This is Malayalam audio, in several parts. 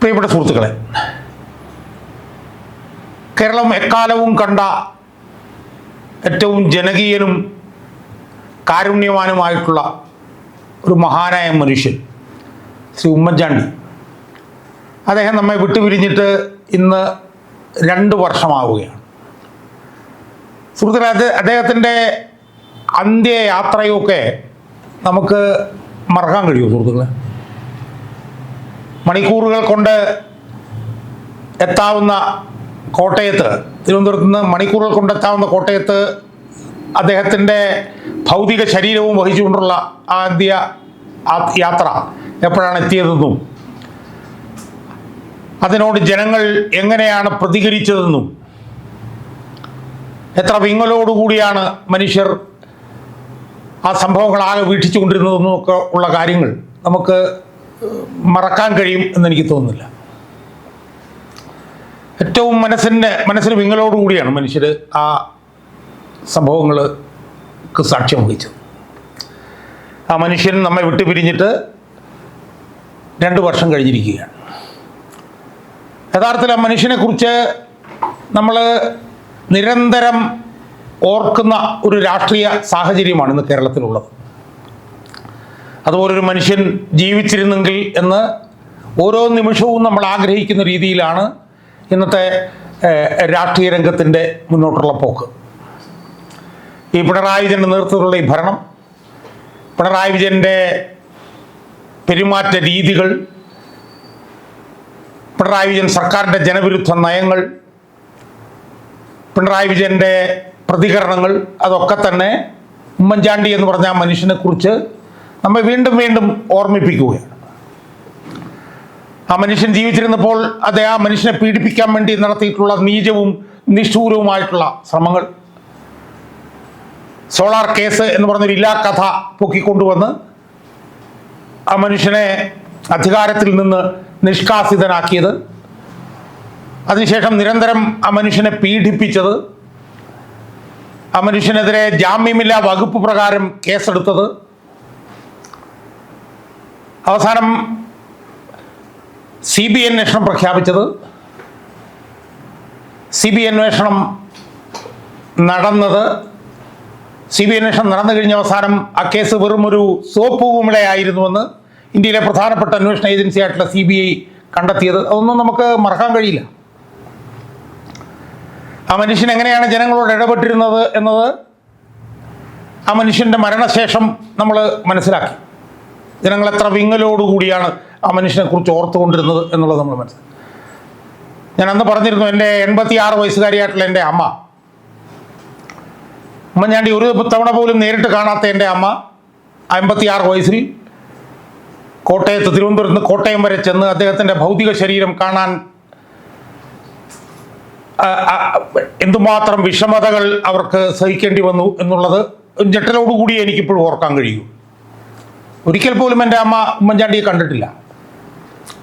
പ്രിയപ്പെട്ട സുഹൃത്തുക്കളെ കേരളം എക്കാലവും കണ്ട ഏറ്റവും ജനകീയനും കാരുണ്യവാനുമായിട്ടുള്ള ഒരു മഹാനായ മനുഷ്യൻ ശ്രീ ഉമ്മൻചാണ്ടി. അദ്ദേഹം നമ്മെ വിട്ടുപിരിഞ്ഞിട്ട് ഇന്ന് രണ്ട് വർഷമാവുകയാണ്. സുഹൃത്തുക്കളെ അദ്ദേഹത്തിന്റെ അന്ത്യയാത്രയൊക്കെ നമുക്ക് മറക്കാൻ കഴിയുമോ സുഹൃത്തുക്കളെ? മണിക്കൂറുകൾ കൊണ്ട് എത്താവുന്ന കോട്ടയത്ത് തിരുവനന്തപുരത്ത് നിന്ന് മണിക്കൂറുകൾ കൊണ്ട് എത്താവുന്ന കോട്ടയത്ത് അദ്ദേഹത്തിന്റെ ഭൗതിക ശരീരവും വഹിച്ചുകൊണ്ടുള്ള ആദ്യ യാത്ര എപ്പോഴാണ് എത്തിയതെന്നും അതിനോട് ജനങ്ങൾ എങ്ങനെയാണ് പ്രതികരിച്ചതെന്നും എത്ര വിങ്ങലോടുകൂടിയാണ് മനുഷ്യർ ആ സംഭവങ്ങളാകെ വീക്ഷിച്ചുകൊണ്ടിരുന്നതെന്നും ഒക്കെ ഉള്ള കാര്യങ്ങൾ നമുക്ക് മറക്കാൻ കഴിയും എന്നെനിക്ക് തോന്നുന്നില്ല. ഏറ്റവും മനസ്സിന്റെ മനസ്സിന് വിങ്ങലോടുകൂടിയാണ് മനുഷ്യർ ആ സംഭവങ്ങൾക്ക് സാക്ഷ്യം വഹിച്ചത്. ആ മനുഷ്യൻ നമ്മെ വിട്ടു പിരിഞ്ഞിട്ട് രണ്ട് വർഷം കഴിഞ്ഞിരിക്കുകയാണ്. യഥാർത്ഥത്തിൽ ആ മനുഷ്യനെക്കുറിച്ച് നമ്മൾ നിരന്തരം ഓർക്കുന്ന ഒരു രാഷ്ട്രീയ സാഹചര്യമാണ് ഇന്ന് കേരളത്തിലുള്ളത്. അതുപോലൊരു മനുഷ്യൻ ജീവിച്ചിരുന്നെങ്കിൽ എന്ന് ഓരോ നിമിഷവും നമ്മൾ ആഗ്രഹിക്കുന്ന രീതിയിലാണ് ഇന്നത്തെ രാഷ്ട്രീയ രംഗത്തിന്റെ മുന്നോട്ടുള്ള പോക്ക്. ഈ പിണറായി വിജയന്റെ നേതൃത്വത്തിലുള്ള ഈ ഭരണം പിണറായി വിജയന്റെ പെരുമാറ്റ രീതികൾ പിണറായി വിജയൻ സർക്കാരിന്റെ ജനവിരുദ്ധ നയങ്ങൾ പിണറായി വിജയന്റെ പ്രതികരണങ്ങൾ അതൊക്കെ തന്നെ ഉമ്മൻചാണ്ടി എന്ന് പറഞ്ഞ മനുഷ്യനെക്കുറിച്ച് നമ്മെ വീണ്ടും വീണ്ടും ഓർമ്മിപ്പിക്കുകയാണ്. ആ മനുഷ്യൻ ജീവിച്ചിരുന്നപ്പോൾ അത് ആ മനുഷ്യനെ പീഡിപ്പിക്കാൻ വേണ്ടി നടത്തിയിട്ടുള്ള നീചവും നിഷ്ഠൂരവുമായിട്ടുള്ള ശ്രമങ്ങൾ. സോളാർ കേസ് എന്ന് പറഞ്ഞൊരു ഇല്ലാ കഥ പൊക്കിക്കൊണ്ടുവന്ന് ആ മനുഷ്യനെ അധികാരത്തിൽ നിന്ന് നിഷ്കാസിതനാക്കിയത്. അതിനുശേഷം നിരന്തരം ആ മനുഷ്യനെ പീഡിപ്പിച്ചത്. ആ മനുഷ്യനെതിരെ ജാമ്യമില്ലാ വകുപ്പ് പ്രകാരം കേസെടുത്തത്. അവസാനം സി ബി അന്വേഷണം പ്രഖ്യാപിച്ചത്. സി ബി അന്വേഷണം നടന്നത് സി ബി അന്വേഷണം നടന്നു കഴിഞ്ഞ അവസാനം ആ കേസ് വെറും ഒരു സോപ്പ് കുമിളയായിരുന്നുവെന്ന് ഇന്ത്യയിലെ പ്രധാനപ്പെട്ട അന്വേഷണ ഏജൻസി ആയിട്ടുള്ള സി ബി ഐ കണ്ടെത്തിയത്. അതൊന്നും നമുക്ക് മറക്കാൻ കഴിയില്ല. ആ മനുഷ്യൻ എങ്ങനെയാണ് ജനങ്ങളോട് ഇടപെട്ടിരുന്നത് എന്നത് ആ മനുഷ്യന്റെ മരണശേഷം നമ്മൾ മനസ്സിലാക്കി. ജനങ്ങൾ എത്ര വിങ്ങലോടുകൂടിയാണ് ആ മനുഷ്യനെ കുറിച്ച് ഓർത്തുകൊണ്ടിരുന്നത് എന്നുള്ളത് നമ്മൾ മനസ്സിലാക്കി. ഞാൻ അന്ന് പറഞ്ഞിരുന്നു എന്റെ എൺപത്തി ആറ് വയസ്സുകാരിയായിട്ടുള്ള എന്റെ അമ്മ. ഉമ്മൻചാണ്ടി ഒരു തവണ പോലും നേരിട്ട് കാണാത്ത എന്റെ അമ്മ അമ്പത്തിയാറ് വയസ്സിൽ കോട്ടയത്ത് തിരുവനന്തപുരത്ത് നിന്ന് കോട്ടയം വരെ ചെന്ന് അദ്ദേഹത്തിന്റെ ഭൗതിക ശരീരം കാണാൻ എന്തുമാത്രം വിഷമതകൾ അവർക്ക് സഹിക്കേണ്ടി വന്നു എന്നുള്ളത് ഞെട്ടലോടുകൂടി എനിക്കിപ്പോഴും ഓർക്കാൻ കഴിയൂ. ഒരിക്കൽ പോലും എന്റെ അമ്മ ഉമ്മൻചാണ്ടിയെ കണ്ടിട്ടില്ല.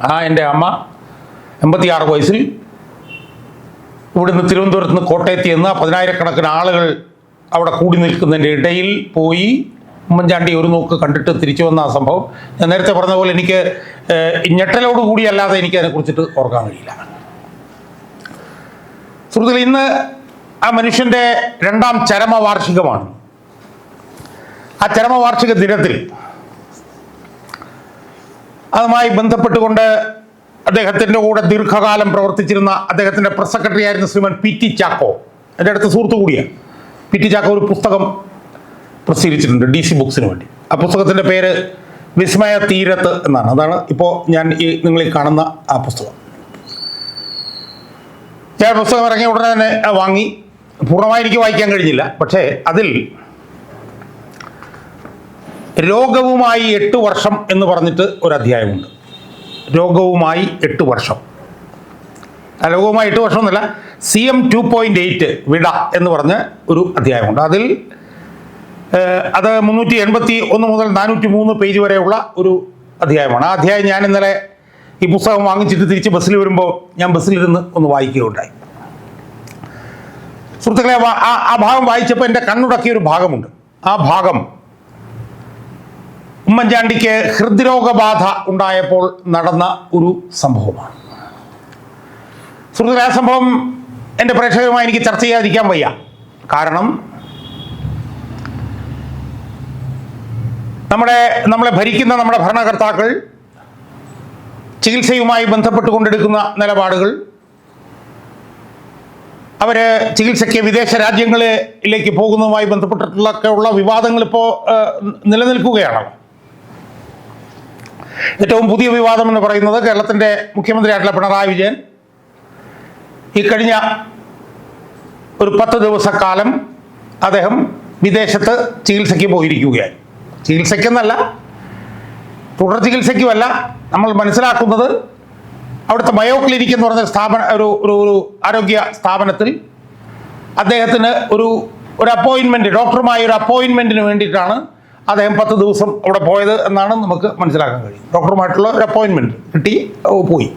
ആ എന്റെ അമ്മ എൺപത്തിയാറ് വയസ്സിൽ ഇവിടുന്ന് തിരുവനന്തപുരത്ത് നിന്ന് കോട്ടയത്ത് ചെന്ന് പതിനായിരക്കണക്കിന് ആളുകൾ അവിടെ കൂടി നിൽക്കുന്നതിന്റെ ഇടയിൽ പോയി ഉമ്മൻചാണ്ടി ഒരു നോക്ക് കണ്ടിട്ട് തിരിച്ചു വന്ന ആ സംഭവം. ഞാൻ നേരത്തെ പറഞ്ഞ പോലെ എനിക്ക് ഞെട്ടലോട് കൂടി അല്ലാതെ എനിക്ക് അതിനെക്കുറിച്ചിട്ട് ഓർക്കാൻ കഴിയില്ല. സുഹൃത്തുക്കൾ ഇന്ന് ആ മനുഷ്യന്റെ രണ്ടാം ചരമവാർഷികമാണ്. ആ ചരമവാർഷിക ദിനത്തിൽ അതുമായി ബന്ധപ്പെട്ടുകൊണ്ട് അദ്ദേഹത്തിന്റെ കൂടെ ദീർഘകാലം പ്രവർത്തിച്ചിരുന്ന അദ്ദേഹത്തിന്റെ പ്രസ് സെക്രട്ടറി ആയിരുന്ന ശ്രീമൻ പി ടി ചാക്കോ. എന്റെ അടുത്ത് സുഹൃത്തു കൂടിയാണ് പി ടി ചാക്കോ ഒരു പുസ്തകം പ്രസിദ്ധീകരിച്ചിട്ടുണ്ട് ഡി സി ബുക്സിന് വേണ്ടി. ആ പുസ്തകത്തിന്റെ പേര് വിസ്മയ തീരത്ത് എന്നാണ്. അതാണ് ഇപ്പോൾ ഞാൻ ഈ നിങ്ങളിൽ കാണുന്ന ആ പുസ്തകം. ഞാൻ പുസ്തകം ഇറങ്ങിയ ഉടനെ തന്നെ വാങ്ങി. പൂർണമായി എനിക്ക് വായിക്കാൻ കഴിഞ്ഞില്ല. പക്ഷേ അതിൽ രോഗവുമായി എട്ട് വർഷം എന്ന് പറഞ്ഞിട്ട് ഒരു അധ്യായമുണ്ട് രോഗവുമായി എട്ട് വർഷം. രോഗവുമായി എട്ട് വർഷം എന്നല്ല C M two point eight വിട എന്ന് പറഞ്ഞ ഒരു അധ്യായമുണ്ട്. അതിൽ അത് മുന്നൂറ്റി എൺപത്തി ഒന്ന് മുതൽ നാനൂറ്റി മൂന്ന് പേജ് വരെയുള്ള ഒരു അധ്യായമാണ്. ആ അധ്യായം ഞാൻ ഇന്നലെ ഈ പുസ്തകം വാങ്ങിച്ചിട്ട് തിരിച്ച് ബസ്സിൽ വരുമ്പോൾ ഞാൻ ബസ്സിലിരുന്ന് ഒന്ന് വായിക്കുകയുണ്ടായി. സുഹൃത്തുക്കളെ ആ ആ ഭാഗം വായിച്ചപ്പോൾ എന്റെ കണ്ണുടക്കിയ ഒരു ഭാഗമുണ്ട്. ആ ഭാഗം ഉമ്മൻചാണ്ടിക്ക് ഹൃദ്രോഗബാധ ഉണ്ടായപ്പോൾ നടന്ന ഒരു സംഭവമാണ്. സുഹൃത്തുക്കളെ ആ സംഭവം എന്റെ പ്രേക്ഷകരുമായി എനിക്ക് ചർച്ച ചെയ്യാതിരിക്കാൻ വയ്യ. കാരണം നമ്മുടെ നമ്മളെ ഭരിക്കുന്ന നമ്മുടെ ഭരണകർത്താക്കൾ ചികിത്സയുമായി ബന്ധപ്പെട്ടുകൊണ്ടെടുക്കുന്ന നിലപാടുകൾ അവർ ചികിത്സയ്ക്ക് വിദേശ രാജ്യങ്ങളിലേക്ക് പോകുന്നതുമായി ബന്ധപ്പെട്ടിട്ടുള്ള വിവാദങ്ങൾ ഇപ്പോൾ നിലനിൽക്കുകയാണല്ലോ ഏറ്റവും പുതിയ വിവാദം എന്ന് പറയുന്നത് കേരളത്തിന്റെ മുഖ്യമന്ത്രിയായിട്ടുള്ള പിണറായി വിജയൻ ഈ കഴിഞ്ഞ ഒരു പത്ത് ദിവസക്കാലം അദ്ദേഹം വിദേശത്ത് ചികിത്സയ്ക്ക് പോയിരിക്കുകയായി ചികിത്സയ്ക്കെന്നല്ല തുടർ ചികിത്സയ്ക്കുമല്ല. നമ്മൾ മനസ്സിലാക്കുന്നത് അവിടുത്തെ ബയോ ക്ലിനിക് എന്ന് പറഞ്ഞ സ്ഥാപന ഒരു ഒരു ഒരു ആരോഗ്യ സ്ഥാപനത്തിൽ അദ്ദേഹത്തിന് ഒരു ഒരു അപ്പോയിൻമെന്റ് ഡോക്ടറുമായി ഒരു അപ്പോയിൻമെന്റിന് വേണ്ടിയിട്ടാണ് അദ്ദേഹം പത്ത് ദിവസം അവിടെ പോയത് എന്നാണ് നമുക്ക് മനസ്സിലാക്കാൻ കഴിയും ഡോക്ടറുമായിട്ടുള്ള ഒരു അപ്പോയിൻമെന്റ് കിട്ടി പോയി.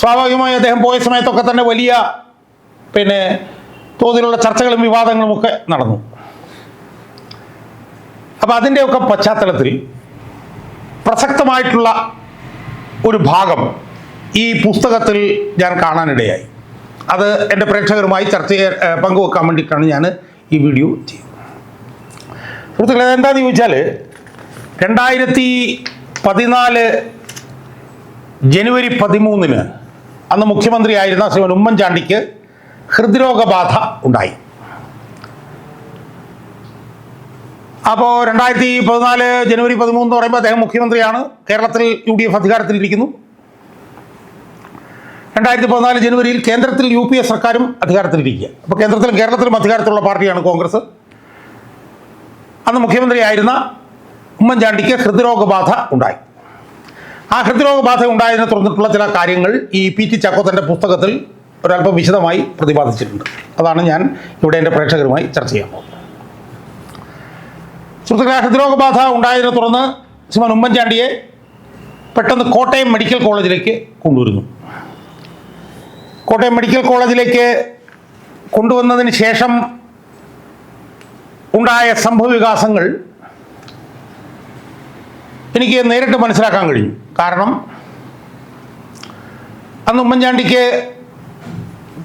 സ്വാഭാവികമായി അദ്ദേഹം പോയ സമയത്തൊക്കെ തന്നെ വലിയ പിന്നെ തോതിലുള്ള ചർച്ചകളും വിവാദങ്ങളും ഒക്കെ നടന്നു. അപ്പോൾ അതിന്റെയൊക്കെ പശ്ചാത്തലത്തിൽ പ്രസക്തമായിട്ടുള്ള ഒരു ഭാഗം ഈ പുസ്തകത്തിൽ ഞാൻ കാണാനിടയായി. അത് എന്റെ പ്രേക്ഷകരുമായി ചർച്ച പങ്കുവെക്കാൻ വേണ്ടിയിട്ടാണ് ഞാൻ ഈ വീഡിയോ ചെയ്യുന്നത്. സുഹൃത്തുക്കളെ എന്താന്ന് ചോദിച്ചാൽ രണ്ടായിരത്തി പതിനാല് ജനുവരി പതിമൂന്നിന് അന്ന് മുഖ്യമന്ത്രിയായിരുന്ന ശ്രീമൻ ഉമ്മൻചാണ്ടിക്ക് ഹൃദ്രോഗബാധ ഉണ്ടായി. അപ്പോൾ രണ്ടായിരത്തി പതിനാല് ജനുവരി പതിമൂന്ന് എന്ന് പറയുമ്പോൾ അദ്ദേഹം മുഖ്യമന്ത്രിയാണ്. കേരളത്തിൽ യു ഡി എഫ് അധികാരത്തിലിരിക്കുന്നു. രണ്ടായിരത്തി പതിനാല് ജനുവരിയിൽ കേന്ദ്രത്തിൽ യു പി എ സർക്കാരും അധികാരത്തിലിരിക്കുക. അപ്പോൾ കേന്ദ്രത്തിലും കേരളത്തിലും അധികാരത്തിലുള്ള പാർട്ടിയാണ് കോൺഗ്രസ്. അന്ന് മുഖ്യമന്ത്രിയായിരുന്ന ഉമ്മൻചാണ്ടിക്ക് ഹൃദ്രോഗബാധ ഉണ്ടായി. ആ ഹൃദ്രോഗബാധ ഉണ്ടായതിനെ തുടർന്നിട്ടുള്ള ചില കാര്യങ്ങൾ ഈ പി ടി ചക്കോത്തന്റെ പുസ്തകത്തിൽ ഒരല്പം വിശദമായി പ്രതിപാദിച്ചിട്ടുണ്ട്. അതാണ് ഞാൻ ഇവിടെ എന്റെ പ്രേക്ഷകരുമായി ചർച്ച ചെയ്യാൻ പോകുന്നത്. സുഹൃത്തുക്കളെ ഹൃദ്രോഗബാധ ഉണ്ടായതിനെ തുടർന്ന് ശ്രീമാൻ ഉമ്മൻചാണ്ടിയെ പെട്ടെന്ന് കോട്ടയം മെഡിക്കൽ കോളേജിലേക്ക് കൊണ്ടുവരുന്നു. കോട്ടയം മെഡിക്കൽ കോളേജിലേക്ക് കൊണ്ടുവന്നതിന് ശേഷം ഉണ്ടായ സംഭവവികാസങ്ങൾ എനിക്ക് നേരിട്ട് മനസ്സിലാക്കാൻ കഴിയും. കാരണം അന്ന് ഉമ്മൻചാണ്ടിക്ക്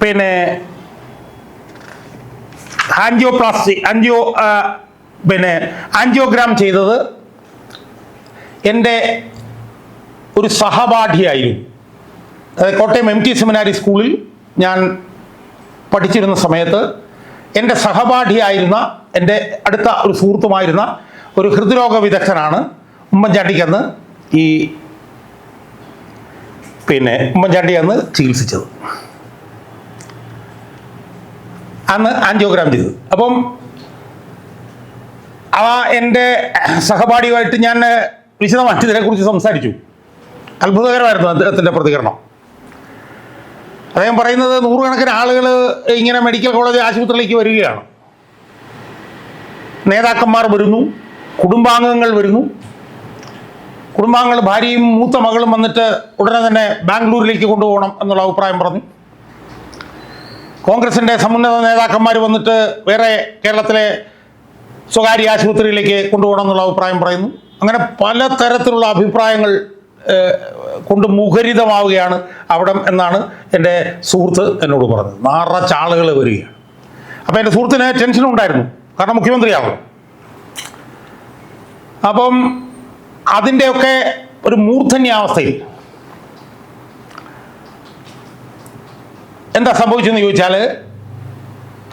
പിന്നെ ആൻജിയോപ്ലാസ്റ്റി ആൻജിയോ പിന്നെ ആൻജിയോഗ്രാം ചെയ്തത് എന്റെ ഒരു സഹപാഠിയായിരുന്നു. കോട്ടയം എം ടി സെമിനാരി സ്കൂളിൽ ഞാൻ പഠിച്ചിരുന്ന സമയത്ത് എന്റെ സഹപാഠിയായിരുന്ന എന്റെ അടുത്ത ഒരു സുഹൃത്തുമായിരുന്ന ഒരു ഹൃദ്രോഗ വിദഗ്ധനാണ് ഉമ്മൻചാണ്ടിക്ക് അന്ന് ഈ പിന്നെ ഉമ്മൻചാണ്ടി അന്ന് ചികിത്സിച്ചത്. അന്ന് ആൻജിയോഗ്രാം ചെയ്തത് അപ്പം ആ എന്റെ സഹപാഠിയുമായിട്ട് ഞാൻ വിശദമായിട്ട് ഇതിനെക്കുറിച്ച് സംസാരിച്ചു. അത്ഭുതകരമായിരുന്നു അദ്ദേഹത്തിന്റെ പ്രതികരണം. അദ്ദേഹം പറയുന്നത് നൂറുകണക്കിന് ആളുകൾ ഇങ്ങനെ മെഡിക്കൽ കോളേജ് ആശുപത്രിയിലേക്ക് വരികയാണ്. നേതാക്കന്മാർ വരുന്നു കുടുംബാംഗങ്ങൾ വരുന്നു. കുടുംബാംഗങ്ങൾ ഭാര്യയും മൂത്ത മകളും വന്നിട്ട് ഉടനെ തന്നെ ബാംഗ്ലൂരിലേക്ക് കൊണ്ടുപോകണം എന്നുള്ള അഭിപ്രായം പറഞ്ഞു. കോൺഗ്രസിന്റെ സമുന്നത നേതാക്കന്മാർ വന്നിട്ട് വേറെ കേരളത്തിലെ സ്വകാര്യ ആശുപത്രിയിലേക്ക് കൊണ്ടുപോകണം എന്നുള്ള അഭിപ്രായം പറയുന്നു. അങ്ങനെ പലതരത്തിലുള്ള അഭിപ്രായങ്ങൾ ഏഹ്, കൊണ്ട് മുഖരിതമാവുകയാണ് അവിടം എന്നാണ് എന്റെ സുഹൃത്ത് എന്നോട് പറഞ്ഞത്. നിറച്ച ആളുകൾ വരികയാണ്. അപ്പോൾ എന്റെ സുഹൃത്തിന് ടെൻഷൻ ഉണ്ടായിരുന്നു. കാരണം മുഖ്യമന്ത്രിയാവും അപ്പം അതിന്റെയൊക്കെ ഒരു മൂർധന്യാവസ്ഥയിൽ എന്താ സംഭവിച്ചതെന്ന് ചോദിച്ചാൽ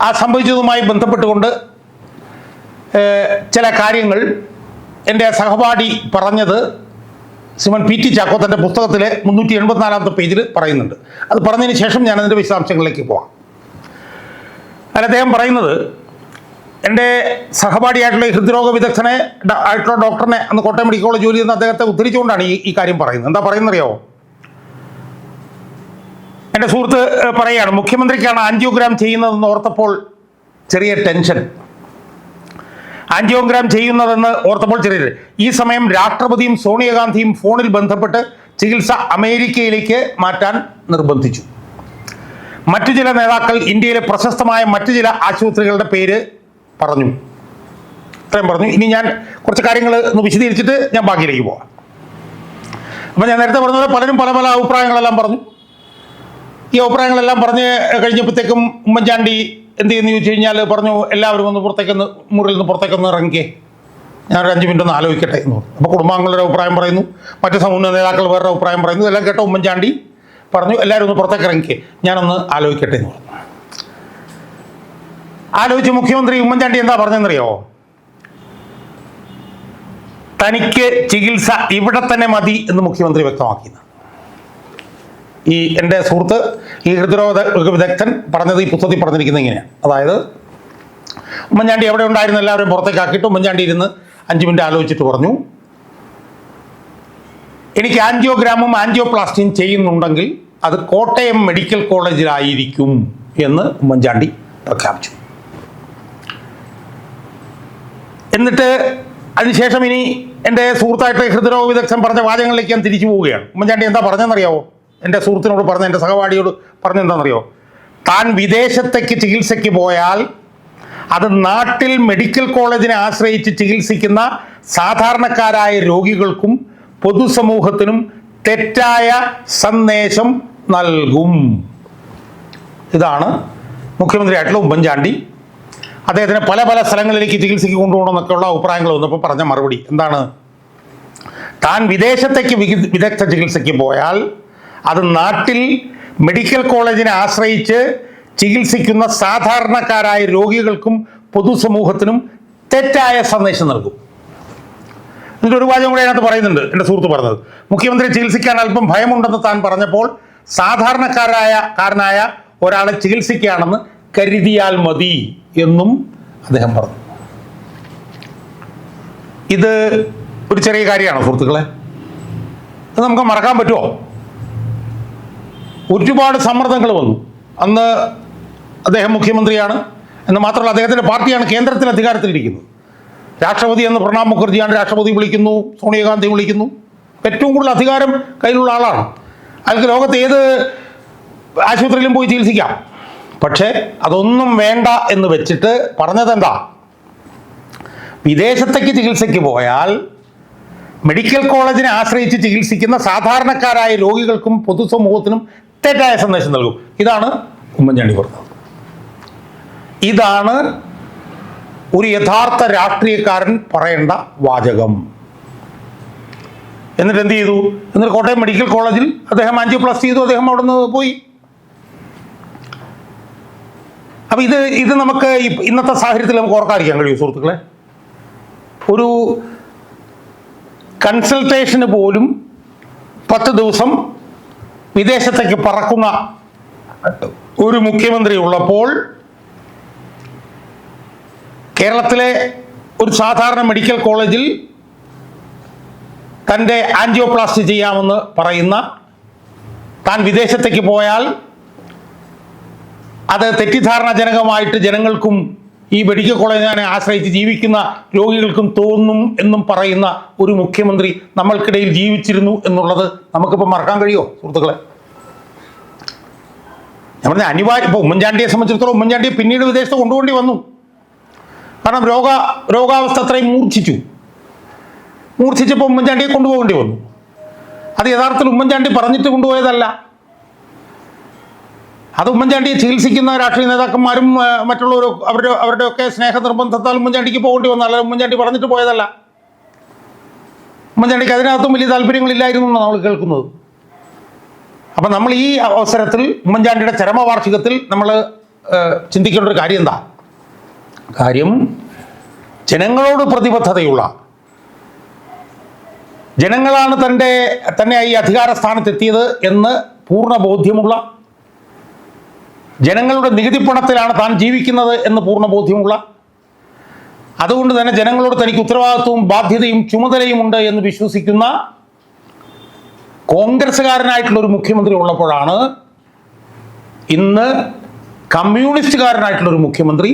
ആ സംഭവിച്ചതുമായി ബന്ധപ്പെട്ടുകൊണ്ട് ചില കാര്യങ്ങൾ എന്റെ സഹപാഠി പറഞ്ഞത് സിമൻ പി ടി ചാക്കോ തന്റെ പുസ്തകത്തിലെ മുന്നൂറ്റി എൺപത്തിനാലാമത്തെ പേജിൽ പറയുന്നുണ്ട്. അത് പറഞ്ഞതിന് ശേഷം ഞാൻ അതിന്റെ വിശദാംശങ്ങളിലേക്ക് പോവാം. അല്ല അദ്ദേഹം പറയുന്നത് എന്റെ സഹപാഠിയായിട്ടുള്ള ഹൃദ്രോഗ വിദഗ്ധനെ ആയിട്ടുള്ള ഡോക്ടറിനെ അന്ന് കോട്ടയം മെഡിക്കൽ കോളേജ് ജോലി ചെയ്യുന്ന അദ്ദേഹത്തെ ഉദ്ധരിച്ചുകൊണ്ടാണ് ഈ ഈ കാര്യം പറയുന്നത്. എന്താ പറയുന്നറിയാവോ എന്റെ സുഹൃത്ത് പറയുകയാണ് മുഖ്യമന്ത്രിക്കാണ് ആൻജിയോഗ്രാം ചെയ്യുന്നതെന്ന് ഓർത്തപ്പോൾ ചെറിയ ടെൻഷൻ. ആൻജിയോഗ്രാം ചെയ്യുന്നതെന്ന് ഓർത്തപ്പോൾ ചെറിയ ഈ സമയം രാഷ്ട്രപതിയും സോണിയാഗാന്ധിയും ഫോണിൽ ബന്ധപ്പെട്ട് ചികിത്സ അമേരിക്കയിലേക്ക് മാറ്റാൻ നിർബന്ധിച്ചു. മറ്റു ചില നേതാക്കൾ ഇന്ത്യയിലെ പ്രശസ്തമായ മറ്റു ചില ആശുപത്രികളുടെ പേര് പറഞ്ഞു. ഇത്രയും പറഞ്ഞു. ഇനി ഞാൻ കുറച്ച് കാര്യങ്ങൾ ഒന്ന് വിശദീകരിച്ചിട്ട് ഞാൻ ബാക്കിയിലേക്ക് പോവാം. അപ്പം ഞാൻ നേരത്തെ പറഞ്ഞ പോലെ പലരും പല പല അഭിപ്രായങ്ങളെല്ലാം പറഞ്ഞു. ഈ അഭിപ്രായങ്ങളെല്ലാം പറഞ്ഞ് കഴിഞ്ഞപ്പോഴത്തേക്കും ഉമ്മൻചാണ്ടി എന്ത് ചെയ്യുന്നു ചോദിച്ചു കഴിഞ്ഞാൽ പറഞ്ഞു എല്ലാവരും ഒന്ന് പുറത്തേക്ക് ഒന്ന് മുറിയിൽ നിന്ന് പുറത്തേക്കൊന്ന് ഇറങ്ങിക്കേ. ഞാൻ ഒരു അഞ്ച് മിനിറ്റ് ഒന്ന് ആലോചിക്കട്ടെ എന്ന് പറഞ്ഞു. അപ്പോൾ കുടുംബാംഗങ്ങളുടെ അഭിപ്രായം പറയുന്നു. മറ്റ് സമൂഹ നേതാക്കൾ വേറെ അഭിപ്രായം പറയുന്നു. എല്ലാം കേട്ട ഉമ്മൻചാണ്ടി പറഞ്ഞു എല്ലാവരും ഒന്ന് പുറത്തേക്ക് ഇറങ്ങിക്കേ. ഞാനൊന്ന് ആലോചിക്കട്ടെ എന്ന് പറഞ്ഞു. ആലോചിച്ച് മുഖ്യമന്ത്രി ഉമ്മൻചാണ്ടി എന്താ പറഞ്ഞെന്നറിയോ തനിക്ക് ചികിത്സ ഇവിടെ തന്നെ മതി എന്ന് മുഖ്യമന്ത്രി വ്യക്തമാക്കിയത് ഈ എന്റെ സുഹൃത്ത് ഈ ഹൃദ്രോഗ വിദഗ്ധൻ പറഞ്ഞത് ഈ പുസ്തകത്തിൽ പറഞ്ഞിരിക്കുന്നത് ഇങ്ങനെയാണ് അതായത് ഉമ്മൻചാണ്ടി എവിടെ ഉണ്ടായിരുന്ന എല്ലാവരും പുറത്തേക്ക് ആക്കിയിട്ട് ഉമ്മൻചാണ്ടി ഇരുന്ന് അഞ്ച് മിനിറ്റ് ആലോചിച്ചിട്ട് പറഞ്ഞു എനിക്ക് ആൻജിയോഗ്രാമും ആൻജിയോപ്ലാസ്റ്റിയും ചെയ്യുന്നുണ്ടെങ്കിൽ അത് കോട്ടയം മെഡിക്കൽ കോളേജിലായിരിക്കും എന്ന് ഉമ്മൻചാണ്ടി പ്രഖ്യാപിച്ചു. എന്നിട്ട് അതിനുശേഷം ഇനി എന്റെ സുഹൃത്തായിട്ട് ഹൃദ്രോഗ വിദഗ്ധൻ പറഞ്ഞ വാചകങ്ങളിലേക്ക് ഞാൻ തിരിച്ചു പോവുകയാണ്. ഉമ്മൻചാണ്ടി എന്താ പറഞ്ഞതെന്നറിയാവോ? എന്റെ സുഹൃത്തിനോട് പറഞ്ഞ എന്റെ സഹപാഠിയോട് പറഞ്ഞെന്താണെന്നറിയോ താൻ വിദേശത്തേക്ക് ചികിത്സയ്ക്ക് പോയാൽ അത് നാട്ടിൽ മെഡിക്കൽ കോളേജിനെ ആശ്രയിച്ച് ചികിത്സിക്കുന്ന സാധാരണക്കാരായ രോഗികൾക്കും പൊതുസമൂഹത്തിനും തെറ്റായ സന്ദേശം നൽകും. ഇതാണ് മുഖ്യമന്ത്രിയായിട്ടുള്ള ഉമ്മൻചാണ്ടി. അദ്ദേഹത്തിന് പല പല സ്ഥലങ്ങളിലേക്ക് ചികിത്സയ്ക്ക് കൊണ്ടുപോകണമെന്നൊക്കെയുള്ള അഭിപ്രായങ്ങൾ വന്നപ്പോൾ പറഞ്ഞ മറുപടി എന്താണ്? താൻ വിദേശത്തേക്ക് വിദഗ്ധ ചികിത്സയ്ക്ക് പോയാൽ അത് നാട്ടിൽ മെഡിക്കൽ കോളേജിനെ ആശ്രയിച്ച് ചികിത്സിക്കുന്ന സാധാരണക്കാരായ രോഗികൾക്കും പൊതുസമൂഹത്തിനും തെറ്റായ സന്ദേശം നൽകും. എന്നിട്ട് ഒരു വാചകം കൂടെ അതിനകത്ത് പറയുന്നുണ്ട് എന്റെ സുഹൃത്ത് പറഞ്ഞത്. മുഖ്യമന്ത്രി ചികിത്സിക്കാൻ അല്പം ഭയമുണ്ടെന്ന് താൻ പറഞ്ഞപ്പോൾ സാധാരണക്കാരായ കാരനായ ഒരാളെ ചികിത്സിക്കുകയാണെന്ന് കരുതിയാൽ മതി എന്നും അദ്ദേഹം പറഞ്ഞു. ഇത് ഒരു ചെറിയ കാര്യമാണോ സുഹൃത്തുക്കളെ? ഇത് നമുക്ക് മറക്കാൻ പറ്റുമോ? ഒരുപാട് സമ്മർദ്ദങ്ങൾ വന്നു. അന്ന് അദ്ദേഹം മുഖ്യമന്ത്രിയാണ്. എന്ന് മാത്രമല്ല അദ്ദേഹത്തിന്റെ പാർട്ടിയാണ് കേന്ദ്രത്തിൽ അധികാരത്തിലിരിക്കുന്നത്. രാഷ്ട്രപതി എന്ന് പ്രണാബ് മുഖർജിയാണ് രാഷ്ട്രപതി വിളിക്കുന്നു സോണിയാഗാന്ധി വിളിക്കുന്നു. ഏറ്റവും കൂടുതൽ അധികാരം കയ്യിലുള്ള ആളാണ്. അയാൾക്ക് ലോകത്ത് ഏത് ആശുപത്രിയിലും പോയി ചികിത്സിക്കാം. പക്ഷേ അതൊന്നും വേണ്ട എന്ന് വെച്ചിട്ട് പറഞ്ഞതെന്താ വിദേശത്തേക്ക് ചികിത്സയ്ക്ക് പോയാൽ മെഡിക്കൽ കോളേജിനെ ആശ്രയിച്ച് ചികിത്സിക്കുന്ന സാധാരണക്കാരായ രോഗികൾക്കും പൊതുസമൂഹത്തിനും തെറ്റായ സന്ദേശം നൽകും. ഇതാണ് ഉമ്മൻചാണ്ടി പറഞ്ഞത് ഇതാണ് ഒരു യഥാർത്ഥ രാഷ്ട്രീയക്കാരൻ പറയേണ്ട വാചകം. എന്നിട്ട് എന്ത് ചെയ്തു? എന്നിട്ട് കോട്ടയം മെഡിക്കൽ കോളേജിൽ അദ്ദേഹം ആൻജിയോപ്ലാസ്റ്റി ചെയ്തു അദ്ദേഹം അവിടെ നിന്ന് പോയി. അപ്പൊ ഇത് ഇത് നമുക്ക് ഇന്നത്തെ സാഹചര്യത്തിൽ നമുക്ക് ഓർക്കാതിരിക്കാൻ കഴിയും സുഹൃത്തുക്കളെ. ഒരു കൺസൾട്ടേഷന് പോലും പത്ത് ദിവസം വിദേശത്തേക്ക് പറക്കുന്ന ഒരു മുഖ്യമന്ത്രി ഉള്ളപ്പോൾ കേരളത്തിലെ ഒരു സാധാരണ മെഡിക്കൽ കോളേജിൽ തന്റെ ആൻജിയോപ്ലാസ്റ്റി ചെയ്യാമെന്ന് പറയുന്ന താൻ വിദേശത്തേക്ക് പോയാൽ അത് തെറ്റിദ്ധാരണാജനകമായിട്ട് ജനങ്ങൾക്കും ഈ മെഡിക്കൽ കോളേജിനെ ആശ്രയിച്ച് ജീവിക്കുന്ന രോഗികൾക്കും തോന്നും എന്നും പറയുന്ന ഒരു മുഖ്യമന്ത്രി നമ്മൾക്കിടയിൽ ജീവിച്ചിരുന്നു എന്നുള്ളത് നമുക്കിപ്പോൾ മറക്കാൻ കഴിയുമോ സുഹൃത്തുക്കളെ? ഞാൻ പറഞ്ഞ അനിവാര്യ ഇപ്പോൾ ഉമ്മൻചാണ്ടിയെ സംബന്ധിച്ചിടത്തോളം ഉമ്മൻചാണ്ടിയെ പിന്നീട് വിദേശത്ത് കൊണ്ടുപോകേണ്ടി വന്നു. കാരണം രോഗ രോഗാവസ്ഥ അത്രയും മൂർച്ഛിച്ചു. മൂർച്ഛിച്ചപ്പോൾ ഉമ്മൻചാണ്ടിയെ കൊണ്ടുപോകേണ്ടി വന്നു. അത് യഥാർത്ഥത്തിൽ ഉമ്മൻചാണ്ടി പറഞ്ഞിട്ട് കൊണ്ടുപോയതല്ല. അത് ഉമ്മൻചാണ്ടിയെ ചികിത്സിക്കുന്ന രാഷ്ട്രീയ നേതാക്കന്മാരും മറ്റുള്ളവരും അവരുടെ അവരുടെയൊക്കെ സ്നേഹ നിർബന്ധത്താൽ ഉമ്മൻചാണ്ടിക്ക് പോകേണ്ടി വന്നു. അല്ലെങ്കിൽ ഉമ്മൻചാണ്ടി പറഞ്ഞിട്ട് പോയതല്ല. ഉമ്മൻചാണ്ടിക്ക് അതിനകത്തും വലിയ താല്പര്യങ്ങളില്ലായിരുന്നു എന്നാണ് നമ്മൾ കേൾക്കുന്നത്. അപ്പം നമ്മൾ ഈ അവസരത്തിൽ ഉമ്മൻചാണ്ടിയുടെ ചരമവാർഷികത്തിൽ നമ്മൾ ചിന്തിക്കേണ്ട ഒരു കാര്യം എന്താ? കാര്യം ജനങ്ങളോട് പ്രതിബദ്ധതയുള്ള ജനങ്ങളാണ് തന്റെ തന്നെ ഈ അധികാര സ്ഥാനത്തെത്തിയത് എന്ന് പൂർണ ബോധ്യമുള്ള ജനങ്ങളുടെ നികുതി പണത്തിലാണ് താൻ ജീവിക്കുന്നത് എന്ന് പൂർണ ബോധ്യമുള്ള അതുകൊണ്ട് തന്നെ ജനങ്ങളോട് തനിക്ക് ഉത്തരവാദിത്വവും ബാധ്യതയും ചുമതലയും ഉണ്ട് എന്ന് വിശ്വസിക്കുന്ന കോൺഗ്രസ്സുകാരനായിട്ടുള്ള ഒരു മുഖ്യമന്ത്രി ഉള്ളപ്പോഴാണ് ഇന്ന് കമ്മ്യൂണിസ്റ്റുകാരനായിട്ടുള്ള ഒരു മുഖ്യമന്ത്രി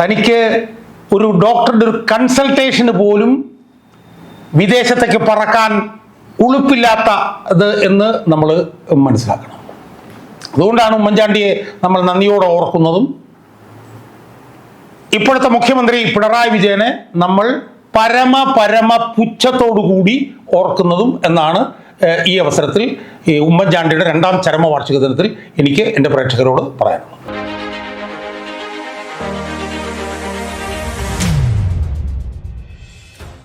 തനിക്ക് ഒരു ഡോക്ടറുടെ ഒരു കൺസൾട്ടേഷന് പോലും വിദേശത്തേക്ക് പറക്കാൻ ഉളുപ്പില്ലാത്ത ഇത് എന്ന് നമ്മൾ മനസ്സിലാക്കണം. അതുകൊണ്ടാണ് ഉമ്മൻചാണ്ടിയെ നമ്മൾ നന്ദിയോടെ ഓർക്കുന്നതും. ഇപ്പോഴത്തെ മുഖ്യമന്ത്രി പിണറായി വിജയനെ നമ്മൾ പരമ പരമ പുച്ഛത്തോടുകൂടി ഓർക്കുന്നതും എന്നാണ് ഈ അവസരത്തിൽ ഉമ്മൻചാണ്ടിയുടെ രണ്ടാം ചരമ വാർഷിക ദിനത്തിൽ എനിക്ക് എന്റെ പ്രേക്ഷകരോട് പറയാനുള്ളത്.